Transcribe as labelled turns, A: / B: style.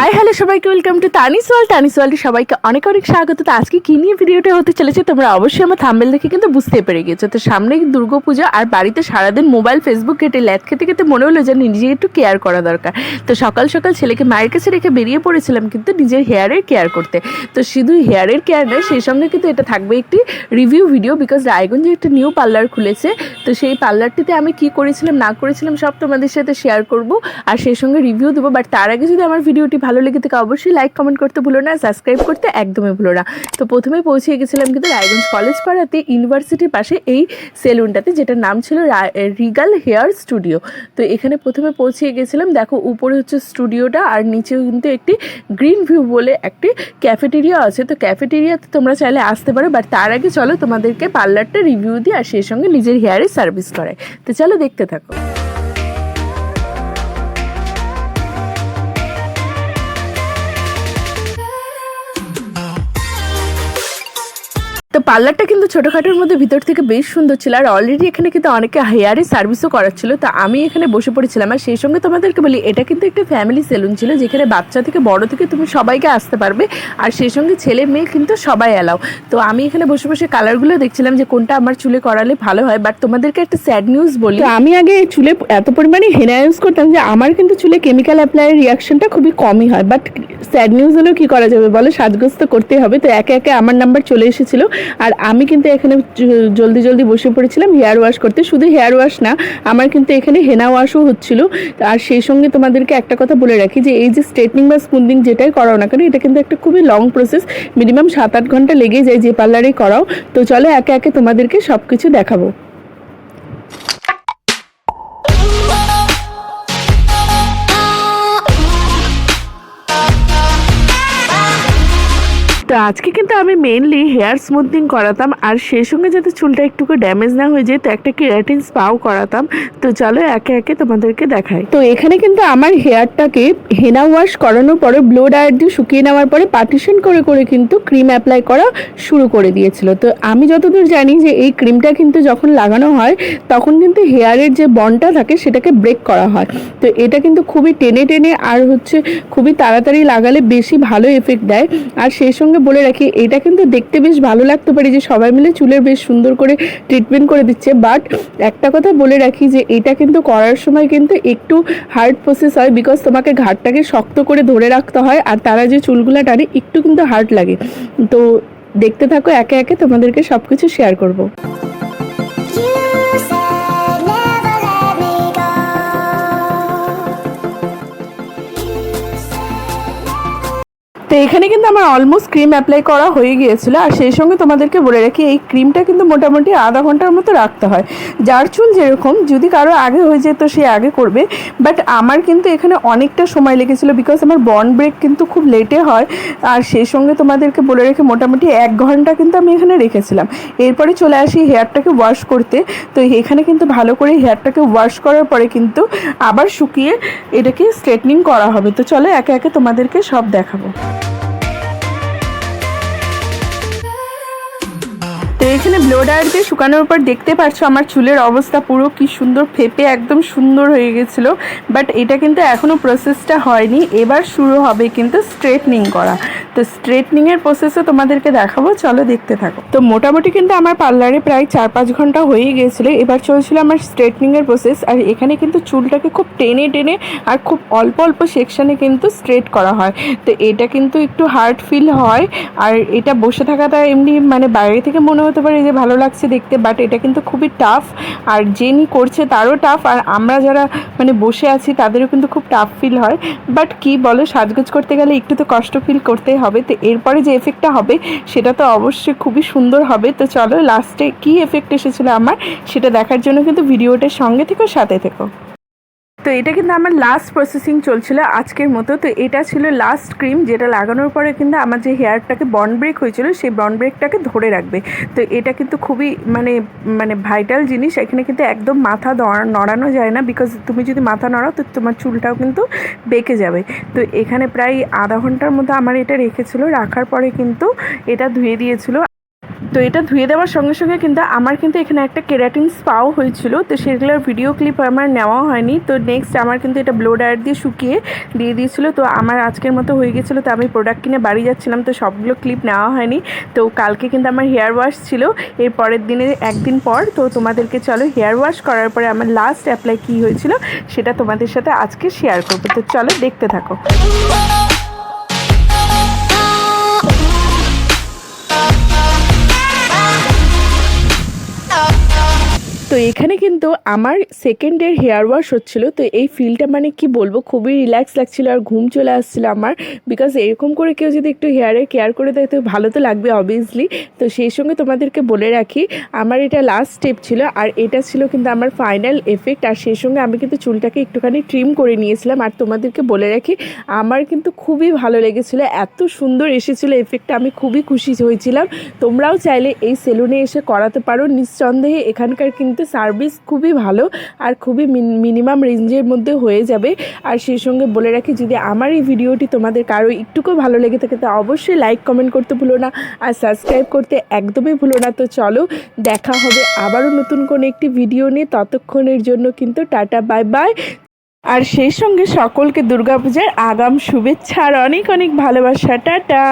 A: High hello সবাইকে welcome to Tanis world Tanis ওয়ার্ল্ডে সবাইকে অনেক অনেক স্বাগত। তো আজকে কি নিয়ে ভিডিওটা হতে চলেছে, তোমরা অবশ্যই আমার থাম্বেল দেখে কিন্তু বুঝতে পেরে গেছো। তো সামনে দুর্গাপূজা আর বাড়িতে সারাদিন মোবাইল ফেসবুক ঘেটে ল্যাদ খেতে খেতে মনে হলো যে নিজে একটু কেয়ার করা দরকার। তো সকাল সকাল ছেলেকে মায়ের কাছে রেখে বেরিয়ে পড়েছিলাম কিন্তু নিজের হেয়ারের কেয়ার করতে। তো শুধু হেয়ারের কেয়ার নয়, সেই সঙ্গে কিন্তু এটা থাকবে একটি রিভিউ ভিডিও বিকজ রায়গঞ্জে একটা নিউ পার্লার খুলেছে। তো সেই পার্লারটিতে আমি কি করেছিলাম, না করেছিলাম সব তোমাদের সাথে শেয়ার করব। আর সেই সঙ্গে রিভিউ দেবো বাট তার আগে যদি আমার ভিডিওটি ভালো লেগে থাকে অবশ্যই লাইক কমেন্ট করতে ভুলো না সাবস্ক্রাইব করতে একদমই ভুলো না। তো প্রথমে পৌঁছে গেছিলাম কিন্তু রায়গঞ্জ কলেজ পাড়াতে ইউনিভার্সিটির পাশে এই সেলুনটাতে যেটার নাম ছিল রিগাল হেয়ার স্টুডিও তো এখানে প্রথমে পৌঁছে গেছিলাম, দেখো উপরে হচ্ছে স্টুডিওটা আর নিচেও কিন্তু একটি গ্রিন ভিউ বলে একটি ক্যাফেটেরিয়া আছে। তো ক্যাফেটেরিয়াতে তোমরা চাইলে আসতে পারো বাট তার আগে চলো তোমাদেরকে পার্লারটা রিভিউ দিই আর সেই সঙ্গে নিজের হেয়ারের সার্ভিস করায় তো চলো দেখতে থাকো। পার্লারটা কিন্তু ছোটোখাটোর মধ্যে ভিতর থেকে বেশ সুন্দর ছিল, আর অলরেডি এখানে কিন্তু অনেকে হেয়ারের সার্ভিসও করাচ্ছিল, তো আমি এখানে বসে পড়েছিলাম। আর সেই সঙ্গে তোমাদেরকে বলি, এটা কিন্তু একটা ফ্যামিলি সেলুন ছিল, যেখানে বাচ্চা থেকে বড় থেকে তুমি সবাইকে আসতে পারবে, আর সেই সঙ্গে ছেলে মেয়ে কিন্তু সবাই এলাও তো আমি এখানে বসে বসে কালারগুলো দেখছিলাম যে কোনটা আমার চুলে করালে ভালো হয় বাট তোমাদেরকে একটা স্যাড নিউজ বলি। আমি আগে চুলে এত পরিমাণে হেনা ইউজ করতাম যে আমার কিন্তু চুলে কেমিক্যাল অ্যাপ্লাইয়ের রিয়াকশনটা খুবই কমই হয় বাট স্যাড নিউজ হলেও কী করা যাবে বলো? সাজগোজ তো করতেই হবে, তো একে একে আমার নাম্বার চলে এসেছিল। আর আমি কিন্তু এখানে জলদি জলদি বসে পড়েছিলাম হেয়ার ওয়াশ করতে। শুধু হেয়ার ওয়াশ না, আমার কিন্তু এখানে হেনা ওয়াশও হচ্ছিল। আর সেই সঙ্গে তোমাদেরকে একটা কথা বলে রাখি যে, এই যে স্ট্রেটনিং বা স্মুদিং যেটাই করাও না কেন, এটা কিন্তু একটা খুবই লং প্রসেস মিনিমাম সাত আট ঘণ্টা লেগে যায় যে পার্লারেই করাও। তো চলো একে একে তোমাদেরকে সব কিছু দেখাবো। তো আজকে কিন্তু আমি মেনলি হেয়ার স্মুথনিং করাতাম, আর সেই সঙ্গে যাতে চুলটা একটুকু ড্যামেজ না হয়ে যায়, তো একটা কেরাটিন স্পাও করাতাম। তো চলো একে একে তোমাদেরকে দেখাই। তো এখানে কিন্তু আমার হেয়ারটাকে হেনা ওয়াশ করানোর পরে ব্লো ডায়েট দিয়ে শুকিয়ে নেওয়ার পরে পার্টিশন করে করে কিন্তু ক্রিম অ্যাপ্লাই করা শুরু করে দিয়েছিল। তো আমি যতদূর জানি যে এই ক্রিমটা কিন্তু যখন লাগানো হয়, তখন কিন্তু হেয়ারের যে বনটা থাকে, সেটাকে ব্রেক করা হয়। তো এটা কিন্তু খুবই টেনে টেনে, আর হচ্ছে খুবই তাড়াতাড়ি লাগালে বেশি ভালো এফেক্ট দেয়। আর সেই সঙ্গে বলে রাখি, এটা কিন্তু দেখতে বেশ ভালো লাগতে পারে যে সবাই মিলে চুলের বেশ সুন্দর করে ট্রিটমেন্ট করে দিচ্ছে। বাট একটা কথা বলে রাখি যে এটা কিন্তু করার সময় কিন্তু একটু হার্ড প্রসেস হয় বিকজ তোমাকে ঘাটটাকে শক্ত করে ধরে রাখতে হয় আর তারা যে চুলগুলা টানে একটু কিন্তু হার্ড লাগে। তো দেখতে থাকো, একে একে তোমাদেরকে সব কিছু শেয়ার করব। এখানে কিন্তু আমার অলমোস্ট ক্রিম অ্যাপ্লাই করা হয়ে গিয়েছিল, আর সেই সঙ্গে তোমাদেরকে বলে রাখি, এই ক্রিমটা কিন্তু মোটামুটি আধা ঘণ্টার মতো রাখতে হয়। যার চুল যেরকম, যদি কারও আগে হয়ে যেত সে আগে করবে বাট আমার কিন্তু এখানে অনেকটা সময় লেগেছিল বিকজ আমার বন্ড ব্রেক কিন্তু খুব লেটে হয়, আর সেই সঙ্গে তোমাদেরকে বলে রেখে, মোটামুটি এক ঘণ্টা কিন্তু আমি এখানে রেখেছিলাম। এরপরে চলে আসি হেয়ারটাকে ওয়াশ করতে, তো এখানে কিন্তু ভালো করে হেয়ারটাকে ওয়াশ করার পরে কিন্তু আবার শুকিয়ে এটাকে স্ট্রেটনিং করা হবে। তো চলো একে একে তোমাদেরকে সব দেখাবো। এখানে ব্লো ড্রায়ার দিয়ে শুকানোর উপর দেখতে পাচ্ছ আমার চুলের অবস্থা পুরো কি সুন্দর ফেপে একদম সুন্দর হয়ে গেছিল। বাট এটা কিন্তু এখনও প্রসেসটা হয়নি। এবার শুরু হবে কিন্তু স্ট্রেটনিং করা। তো স্ট্রেটনিংয়ের প্রসেসও তোমাদেরকে দেখাবো, চলো দেখতে থাকো। তো মোটামুটি কিন্তু আমার পার্লারে প্রায় চার পাঁচ ঘণ্টা হয়ে গিয়েছিল এবার চলছিল আমার স্ট্রেটনিংয়ের প্রসেস আর এখানে কিন্তু চুলটাকে খুব টেনে টেনে আর খুব অল্প অল্প সেকশনে কিন্তু স্ট্রেট করা হয়। তো এটা কিন্তু একটু হার্ড ফিল হয়, আর এটা বসে থাকাটা এমনি মানে বাইরে থেকে মনে হতে পারে যে ভালো লাগছে দেখতে বাট এটা কিন্তু খুবই টাফ আর যিনি করছে তারও টাফ আর আমরা যারা মানে বসে আছি তাদেরও কিন্তু খুব টাফ ফিল হয়। বাট কি বলো, সাজগোজ করতে গেলে একটু তো কষ্ট ফিল করতেই হবে। তো এরপরে যে এফেক্টটা হবে, সেটা তো অবশ্যই খুবই সুন্দর হবে। তো চলো লাস্টে কি এফেক্ট এসেছিল আমার, সেটা দেখার জন্য কিন্তু ভিডিওটার সঙ্গে থেকো, সাথে থেকো। তো এটা কিন্তু আমার লাস্ট প্রসেসিং চলছিল আজকের মতো। তো এটা ছিল লাস্ট ক্রিম যেটা লাগানোর পরে কিন্তু আমার যে হেয়ারটাকে বন ব্রেক হয়েছিল, সেই বন ব্রেকটাকে ধরে রাখবে। তো এটা কিন্তু খুবই মানে মানে ভাইটাল জিনিস। এখানে কিন্তু একদম মাথা নড়ানো যায় না বিকজ তুমি যদি মাথা নড়াও তো তোমার চুলটাও কিন্তু বেঁকে যাবে। তো এখানে প্রায় আধা ঘণ্টার মধ্যে আমার এটা রেখেছিল। রাখার পরে কিন্তু এটা ধুয়ে দিয়েছিল। তো এটা ধুয়ে দেওয়ার সঙ্গে সঙ্গে কিন্তু আমার কিন্তু এখানে একটা কেরাটিন স্পাও হয়েছিল। তো সেগুলোর ভিডিও ক্লিপ আমার নেওয়া হয়নি। তো নেক্সট আমার কিন্তু এটা ব্লো ড্রায়ার দিয়ে শুকিয়ে দিয়ে দিয়েছিল। তো আমার আজকের মতো হয়ে গেছিল। তো আমি প্রোডাক্ট কিনে বাড়ি যাচ্ছিলাম। তো সবগুলো ক্লিপ নেওয়া হয়নি। তো কালকে কিন্তু আমার হেয়ার ওয়াশ ছিল। এর পরের দিনে একদিন পর। তো তোমাদেরকে চলো হেয়ার ওয়াশ করার পরে আমার লাস্ট অ্যাপ্লাই কী হয়েছিল, সেটা তোমাদের সাথে আজকে শেয়ার করব। তো চলো দেখতে থাকো। এখানে কিন্তু আমার সেকেন্ড সেকেন্ডের হেয়ার ওয়াশ হচ্ছিল, তো এই ফিলটা মানে কি বলব, খুবই রিল্যাক্স লাগছিল আর ঘুম চলে আসছিল আমার। বিকজ এরকম করে কেউ যদি একটু হেয়ারের কেয়ার করে দেয়, তো ভালো তো লাগবে অবভিয়াসলি তো সেই সঙ্গে তোমাদেরকে বলে রাখি, আমার এটা লাস্ট স্টেপ ছিল আর এটা ছিল কিন্তু আমার ফাইনাল এফেক্ট আর সেই সঙ্গে আমি কিন্তু চুলটাকে একটুখানি ট্রিম করে নিয়েছিলাম। আর তোমাদেরকে বলে রাখি, আমার কিন্তু খুবই ভালো লেগেছিলো, এত সুন্দর এসেছিল এফেক্টটা আমি খুবই খুশি হয়েছিলাম। তোমরাও চাইলে এই সেলুনে এসে করাতে পারো। নিঃসন্দেহে এখানকার কিন্তু সার্ভিস খুবই ভালো আর খুবই মিনিমাম রেঞ্জের মধ্যে হয়ে যাবে। আর সেই সঙ্গে বলে রাখি, যদি আমার এই ভিডিওটি তোমাদের কারও একটুকু ভালো লেগে থাকে, তো অবশ্যই লাইক কমেন্ট করতে ভুলো না আর সাবস্ক্রাইব করতে একদমই ভুলো না। তো চলো, দেখা হবে আবারও নতুন কোনো একটি ভিডিও নিয়ে। ততক্ষণের জন্য কিন্তু টাটা বাই বাই আর সেই সঙ্গে সকলকে দুর্গাপূজার আগাম শুভেচ্ছা আর অনেক অনেক ভালোবাসা। টাটা।